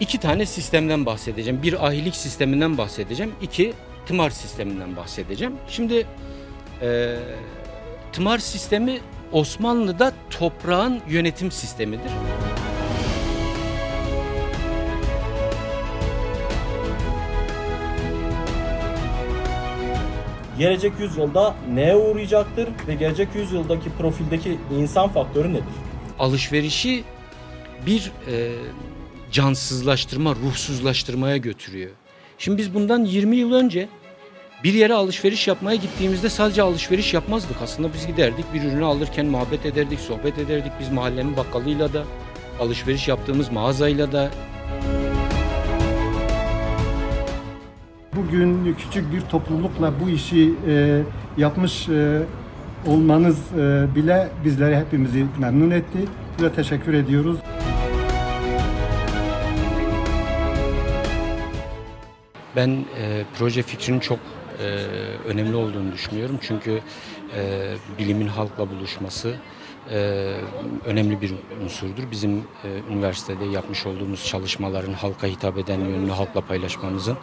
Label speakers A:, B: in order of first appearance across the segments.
A: iki tane sistemden bahsedeceğim. Bir ahilik sisteminden bahsedeceğim. iki tımar sisteminden bahsedeceğim. Şimdi e, tımar sistemi Osmanlı'da toprağın yönetim sistemidir.
B: Gelecek yüzyılda neye uğrayacaktır ve gelecek yüzyıldaki profildeki insan faktörü nedir?
A: alışverişi bir e, cansızlaştırma, ruhsuzlaştırmaya götürüyor. Şimdi biz bundan 20 yıl önce bir yere alışveriş yapmaya gittiğimizde sadece alışveriş yapmazdık. Aslında biz giderdik bir ürünü alırken muhabbet ederdik, sohbet ederdik. Biz mahallenin bakkalıyla da, alışveriş yaptığımız mağazayla da
C: Bugün küçük bir toplulukla bu işi e, yapmış e, olmanız e, bile bizleri hepimizi memnun etti. Size teşekkür ediyoruz.
A: Ben e, proje fikrinin çok e, önemli olduğunu düşünüyorum. Çünkü e, bilimin halkla buluşması e, önemli bir unsurdur. Bizim e, üniversitede yapmış olduğumuz çalışmaların halka hitap eden yönünü halkla paylaşmamızın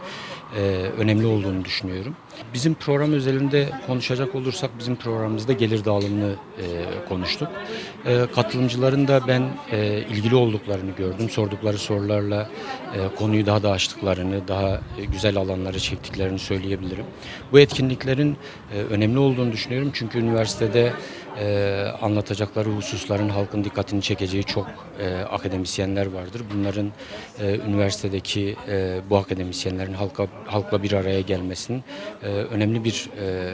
A: e, önemli olduğunu düşünüyorum. Bizim program özelinde konuşacak olursak bizim programımızda gelir dağılımını e, konuştuk. E, katılımcıların da ben e, ilgili olduklarını gördüm. Sordukları sorularla e, konuyu daha da açtıklarını, daha e, güzel alanlara çektiklerini söyleyebilirim. Bu etkinliklerin e, önemli olduğunu düşünüyorum. Çünkü üniversitede e, anlatacakları hususların halkın dikkatini çekeceği çok e, akademisyenler vardır. Bunların e, üniversitedeki e, bu akademisyenlerin halka halkla bir araya gelmesinin e, önemli bir e,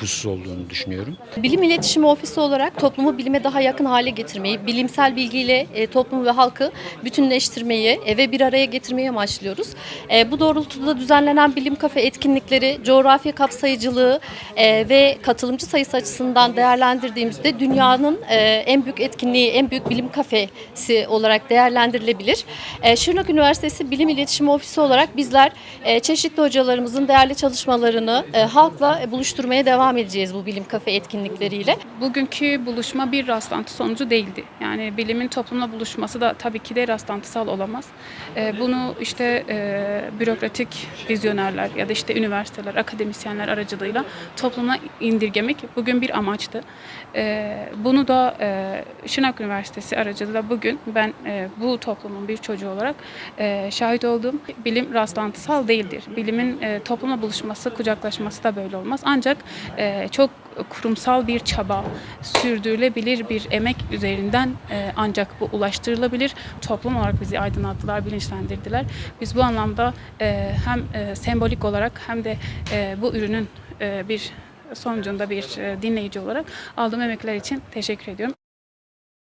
A: husus olduğunu düşünüyorum.
D: Bilim İletişimi Ofisi olarak toplumu bilime daha yakın hale getirmeyi, bilimsel bilgiyle e, toplumu ve halkı bütünleştirmeyi e, ve bir araya getirmeyi amaçlıyoruz. E, bu doğrultuda düzenlenen bilim kafe etkinlikleri, coğrafya kapsayıcılığı e, ve katılımcı sayısı açısından değerlendirdiğimizde dünyanın e, en büyük etkinliği, en büyük bilim kafesi olarak değerlendirilebilir. E, Şırnak Üniversitesi Bilim İletişimi Ofisi olarak bizler e, çeşitli hocalarımızın değerli çalışmalarını e, halkla buluşturmaya devam edeceğiz bu bilim kafe etkinlikleriyle.
E: Bugünkü buluşma bir rastlantı sonucu değildi. Yani bilimin toplumla buluşması da tabii ki de rastlantısal olamaz. Bunu işte bürokratik vizyonerler ya da işte üniversiteler, akademisyenler aracılığıyla topluma indirgemek bugün bir amaçtı. Ee, bunu da e, Şırnak Üniversitesi aracılığıyla bugün ben e, bu toplumun bir çocuğu olarak e, şahit olduğum bilim rastlantısal değildir. Bilimin toplumla buluşması, kucaklaşması da böyle olmaz. Ancak çok kurumsal bir çaba, sürdürülebilir bir emek üzerinden ancak bu ulaştırılabilir. Toplum olarak bizi aydınlattılar, bilinçlendirdiler. Biz bu anlamda hem sembolik olarak hem de bu ürünün bir sonucunda bir e, dinleyici olarak aldığım emekler için teşekkür ediyorum.